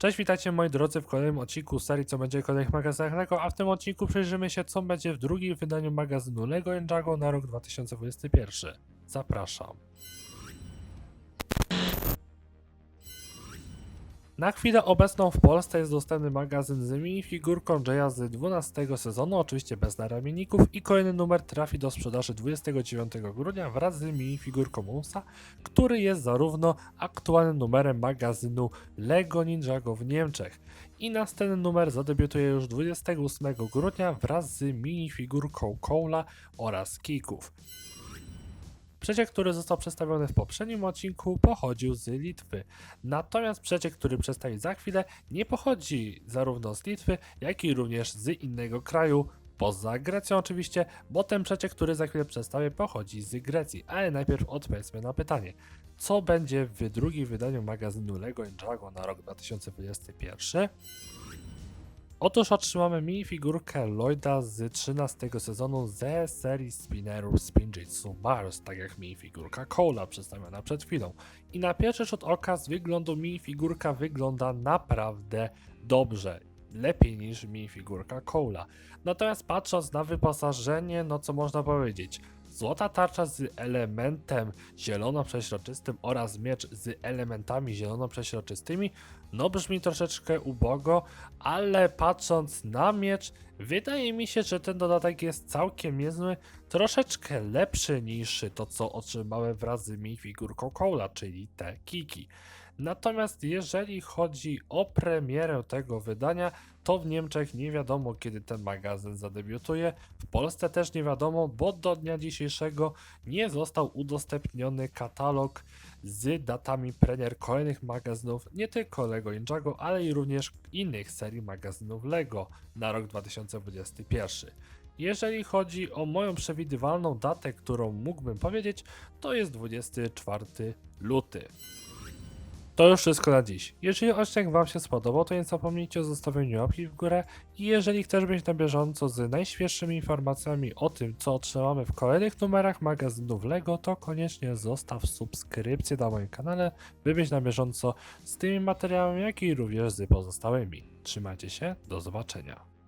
Cześć, witajcie moi drodzy w kolejnym odcinku serii Co będzie w kolejnych magazynach LEGO, a w tym odcinku przyjrzymy się co będzie w drugim wydaniu magazynu LEGO Ninjago na rok 2021. Zapraszam. Na chwilę obecną w Polsce jest dostępny magazyn z minifigurką Jaya z 12 sezonu, oczywiście bez naramienników i kolejny numer trafi do sprzedaży 29 grudnia wraz z minifigurką Musa, który jest zarówno aktualnym numerem magazynu LEGO Ninjago w Niemczech. I następny numer zadebiutuje już 28 grudnia wraz z minifigurką Cola oraz Kików. Przeciek, który został przedstawiony w poprzednim odcinku, pochodził z Litwy. Natomiast przeciek, który przedstawi za chwilę, nie pochodzi zarówno z Litwy, jak i również z innego kraju. Poza Grecją oczywiście, bo ten przeciek, który za chwilę przedstawię, pochodzi z Grecji. Ale najpierw odpowiedzmy na pytanie, co będzie w drugim wydaniu magazynu LEGO Ninjago na rok 2021? Otóż otrzymamy minifigurkę Lloyda z 13 sezonu ze serii spinnerów Spinjitzu Mars, tak jak minifigurka Cola przedstawiona przed chwilą. I na pierwszy rzut oka z wyglądu minifigurka wygląda naprawdę dobrze. Lepiej niż minifigurka Cola. Natomiast patrząc na wyposażenie, no co można powiedzieć? Złota tarcza z elementem zielono-przeźroczystym oraz miecz z elementami zielono-przeźroczystymi no brzmi troszeczkę ubogo, ale patrząc na miecz, wydaje mi się, że ten dodatek jest całkiem niezły, troszeczkę lepszy niż to, co otrzymałem wraz z minifigurką Cola, czyli te kiki. Natomiast jeżeli chodzi o premierę tego wydania, to w Niemczech nie wiadomo kiedy ten magazyn zadebiutuje, w Polsce też nie wiadomo, bo do dnia dzisiejszego nie został udostępniony katalog z datami premier kolejnych magazynów, nie tylko LEGO Ninjago, ale i również innych serii magazynów LEGO na rok 2021. Jeżeli chodzi o moją przewidywalną datę, którą mógłbym powiedzieć, to jest 24 luty. To już wszystko na dziś. Jeżeli odcinek Wam się spodobał, to nie zapomnijcie o zostawieniu łapki w górę i jeżeli chcesz być na bieżąco z najświeższymi informacjami o tym, co otrzymamy w kolejnych numerach magazynów LEGO, to koniecznie zostaw subskrypcję na moim kanale, by być na bieżąco z tymi materiałami, jak i również z pozostałymi. Trzymajcie się, do zobaczenia.